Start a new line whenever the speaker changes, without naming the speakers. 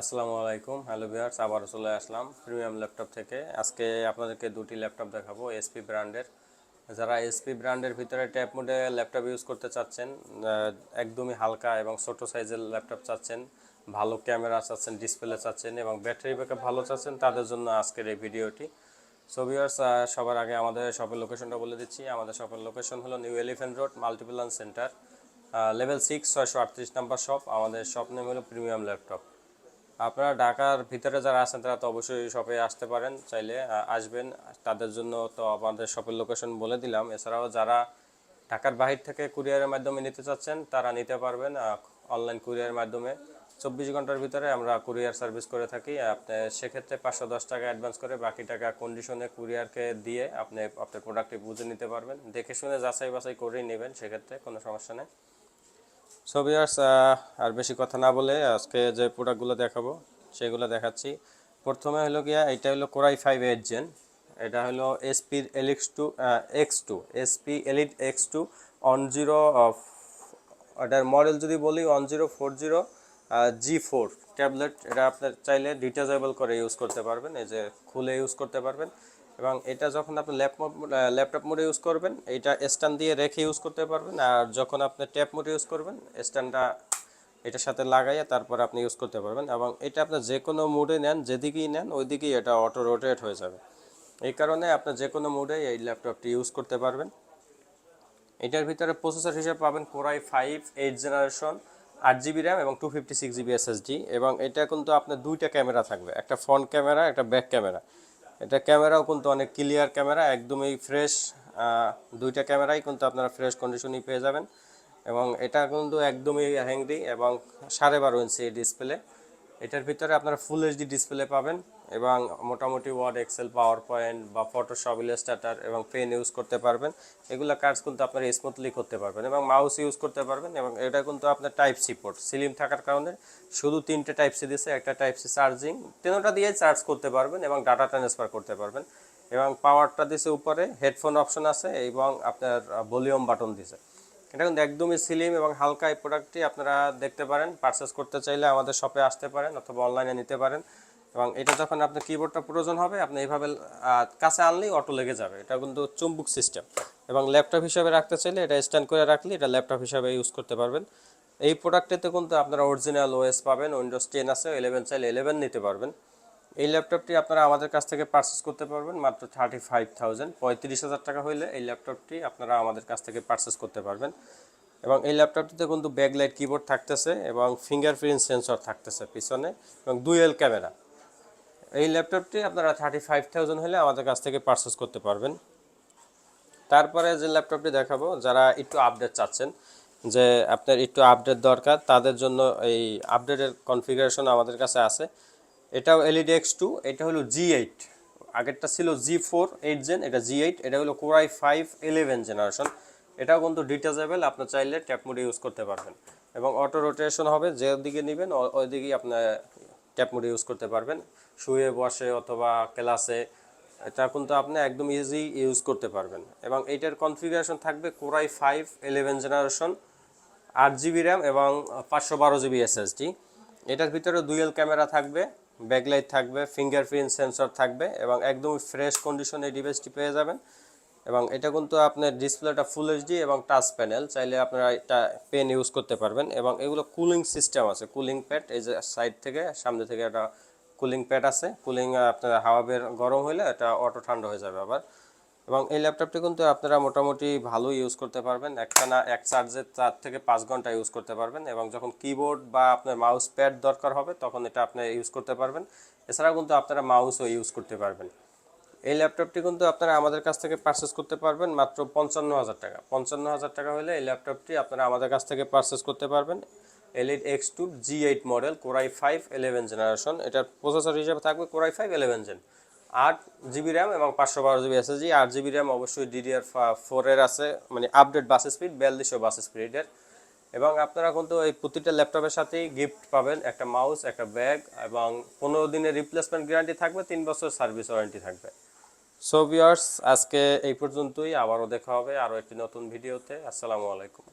আসসালামু আলাইকুম। Hello viewers আবারও চলে আসলাম প্রিমিয়াম ল্যাপটপ থেকে। আজকে আপনাদেরকে দুটি ল্যাপটপ দেখাবো এসপি ব্র্যান্ডের যারা এসপি ব্র্যান্ডের ভিতরে ট্যাপ মোডে ল্যাপটপ ইউজ করতে চাচ্ছেন একদমই হালকা এবং ছোট সাইজের ল্যাপটপ চাচ্ছেন, ভালো ক্যামেরা চাচ্ছেন ডিসপ্লে চাচ্ছেন এবং ব্যাটারি ব্যাকআপ ভালো চাচ্ছেন, তাদের জন্য আজকের এই ভিডিওটি। সো ভিউয়ার্স সবার আগে আমাদের শপের লোকেশনটা বলে দিচ্ছি। আমাদের শপের লোকেশন হলো new elephant road multiplan centre level six ছয়শো আটত্রিশ নাম্বার শপ আমাদের শপ নেম হলো প্রিমিয়াম ল্যাপটপ আপনারা ঢাকার ভিতরে যারা আছেন, তারা তো অবশ্যই শপে আসতে পারেন, চাইলে আসবেন। তাদের জন্য তো আমাদের শপের লোকেশন বলে দিলাম। এছাড়াও যারা ঢাকার বাহির থেকে কুরিয়ারের মাধ্যমে নিতে চাচ্ছেন, তারা নিতে পারবেন অনলাইন কুরিয়ারের মাধ্যমে। চব্বিশ ঘণ্টার ভিতরে আমরা কুরিয়ার সার্ভিস করে থাকি। আপনি সেক্ষেত্রে পাঁচশো দশ টাকা অ্যাডভান্স করে বাকি টাকা কন্ডিশনে কুরিয়ারকে দিয়ে আপনি আপনার প্রোডাক্টটি বুঝে নিতে পারবেন। দেখে শুনে যাচাই বাছাই করেই নেবেন, সেক্ষেত্রে কোনো সমস্যা নেই। সো ভিউয়ার্স আর বেশি কথা না বলে আজকে যে প্রোডাক্টগুলো দেখাবো, সেগুলো দেখাচ্ছি। প্রথমে হলো গিয়া, এটা হলো কোরাই ফাইভ এইট জেন এটা হলো SP elix two X two SP elite X two one zero এটার মডেল যদি বলি one zero four zero G four tablet এটা আপনার চাইলে ডিটাচেবল করে ইউজ করতে পারবেন, এই যে খুলে ইউজ করতে পারবেন। এবং এটা যখন আপনি ল্যাপটপ ল্যাপটপ মোডে ইউজ করবেন, এটা স্ট্যান্ড দিয়ে রেখে ইউজ করতে পারবেন। আর যখন আপনি ট্যাপ মোডে ইউজ করবেন স্ট্যান্ডটা এটার সাথে লাগাইয়া তারপর আপনি ইউজ করতে পারবেন। এবং এটা আপনি যে কোনো মুডে নেন, যেদিকেই নেন, ওইদিকেই এটা অটো রোটেট হয়ে যাবে। এই কারণে আপনি যে কোনো মুডে এই ল্যাপটপটি ইউজ করতে পারবেন। এটার ভিতরে প্রসেসর হিসেবে পাবেন core i five eight generation আট জিবি র্যাম এবং two fifty six GB SSD এবং এটা কিন্তু আপনার দুইটা ক্যামেরা থাকবে, একটা ফ্রন্ট ক্যামেরা, একটা ব্যাক ক্যামেরা। এটা ক্যামেরাও কিন্তু অনেক ক্লিয়ার ক্যামেরা, একদমই ফ্রেশ দুইটা ক্যামেরাই কিন্তু আপনারা ফ্রেশ কন্ডিশনই পেয়ে যাবেন। এবং এটা কিন্তু একদমই হ্যাংরি এবং সাড়ে বারো ইঞ্চি ডিসপ্লে এটার ভিতরে আপনারা ফুল এইচডি ডিসপ্লে পাবেন এবং মোটামুটি ওয়ার্ড এক্সেল পাওয়ার পয়েন্ট বা ফটোশপ ইলাস্ট্রেটার এবং পেন ইউজ করতে পারবেন। এগুলো কাজ কিন্তু আপনারা স্মুথলি করতে পারবেন এবং মাউস ইউজ করতে পারবেন এবং এটা কিন্তু আপনার টাইপ সি পোর্ট সিলিম থাকার কারণে শুধু তিনটে টাইপ সি দিয়েছে একটা টাইপ সি চার্জিং তিনটা দিয়ে চার্জ করতে পারবেন এবং ডাটা ট্রান্সফার করতে পারবেন। এবং পাওয়ারটা দিয়েছে উপরে হেডফোন অপশন আছে এবং আপনার ভলিউম বাটন দিয়েছে এটা কিন্তু একদমই স্লিম এবং হালকা এই প্রোডাক্টটি আপনারা দেখতে পারেন পারচেস করতে চাইলে আমাদের শপে আসতে পারেন অথবা অনলাইনে নিতে পারেন এবং এটা যখন আপনার কিবোর্ডটা প্রয়োজন হবে, আপনি এইভাবে কাছে আনলেই অটো লেগে যাবে। এটা কিন্তু চুম্বুক সিস্টেম এবং ল্যাপটপ হিসাবে রাখতে চাইলে এটা স্ট্যান্ড করে রাখলে এটা ল্যাপটপ হিসাবে ইউজ করতে পারবেন। এই প্রোডাক্টটিতে কিন্তু আপনারা অরিজিনাল ওএস পাবেন উইন্ডোজ টেন আছে ইলেভেন চাইলে ইলেভেন নিতে পারবেন। এই ল্যাপটপটি আপনারা আমাদের কাছ থেকে পারচেস করতে পারবেন, মাত্র থার্টি ফাইভ থাউজেন্ড পঁয়ত্রিশ হাজার টাকা হইলে এই ল্যাপটপটি আপনারা আমাদের কাছ থেকে পারচেস করতে পারবেন। এবং এই ল্যাপটপটিতে কিন্তু ব্যাকলাইট কিবোর্ড থাকতেছে এবং ফিঙ্গারপ্রিন্ট সেন্সর থাকতেছে পিছনে এবং দুয়েল ক্যামেরা এই ল্যাপটপটি আপনারা থার্টি ফাইভ থাউজেন্ড হলে আমাদের কাছ থেকে পারচেস করতে পারবেন। তারপরে যে ল্যাপটপটি দেখাবো, যারা একটু আপডেট চাচ্ছেন, যে আপনার একটু আপডেট দরকার, তাদের জন্য এই আপডেটের কনফিগারেশন আমাদের কাছে আছে। এটাও এলইডি এক্স টু এটা হলো জি এইট আগেরটা ছিল জি ফোর এইট জেন এটা জি এইট এটা হলো কোরাই ফাইভ ইলেভেন জেনারেশন এটাও কিন্তু ডিটাচেবল আপনি চাইলে ট্যাপ মোডে ইউজ করতে পারবেন। এবং অটো রোটেশন হবে, যে দিকে নেবেন, ও- ওই দিকেই আপনার ট্যাপ মোডে ইউজ করতে পারবেন। শুয়ে বসে অথবা ক্লাসে এটা কিন্তু আপনি একদম ইজি ইউজ করতে পারবেন। এবং এইটার কনফিগারেশন থাকবে core i five eleven generation আট জিবি র্যাম এবং পাঁচশো বারো জিবি এসএসডি এটার ভিতরে দুয়েল ক্যামেরা থাকবে। ব্যাকলাইট থাকবে ফিঙ্গারপ্রিন্ট সেন্সর থাকবে এবং একদম ফ্রেশ কন্ডিশনে ডিভাইসটি পেয়ে যাবেন। এবং এটা কিন্তু আপনার ডিসপ্লেটা ফুল এইচডি এবং টাচ প্যানেল চাইলে আপনারা এটা পেন ইউজ করতে পারবেন। এবং এগুলো কুলিং সিস্টেম আছে কুলিং প্যাড এই যে সাইড থেকে, সামনে থেকে একটা কুলিং প্যাড আছে। কুলিং আপনার হাওয়া বের গরম হলে এটা অটো ঠান্ডা হয়ে যাবে আবার। এবং এই ল্যাপটপটি কিন্তু আপনারা মোটামুটি ভালো ইউজ করতে পারবেন। একটা না এক চার্জে চার থেকে পাঁচ ঘণ্টা ইউজ করতে পারবেন এবং যখন কিবোর্ড বা আপনার মাউস প্যাড দরকার হবে, তখন এটা আপনি ইউজ করতে পারবেন। এছাড়াও কিন্তু আপনারা মাউসও ইউজ করতে পারবেন। এই ল্যাপটপটি কিন্তু আপনারা আমাদের কাছ থেকে পারচেস করতে পারবেন মাত্র পঞ্চান্ন হাজার টাকা। পঞ্চান্ন হাজার টাকা হলে এই ল্যাপটপটি আপনারা আমাদের কাছ থেকে পারচেস করতে পারবেন। Elite X two G eight model core i five eleven generation এটার প্রসেসর হিসেবে থাকবে core i five eleven gen আট জিবি র্যাম এবং পাঁচশো বারো জিবি এসএসজি আট জিবি র্যাম অবশ্যই ডিডিআর ফোরের আছে মানে আপডেট বাস স্পিড বিয়াল্লিশশো বাস স্পিডের এবং আপনারা কিন্তু এই প্রতিটা ল্যাপটপের সাথেই গিফট পাবেন একটা মাউস একটা ব্যাগ এবং পনেরো দিনের রিপ্লেসমেন্ট গ্যারান্টি থাকবে, তিন বছর সার্ভিস ওয়ারেন্টি থাকবে। সো ভিউয়ার্স আজকে এই পর্যন্তই, আবারও দেখা হবে আরও একটি নতুন ভিডিওতে আসসালামু আলাইকুম।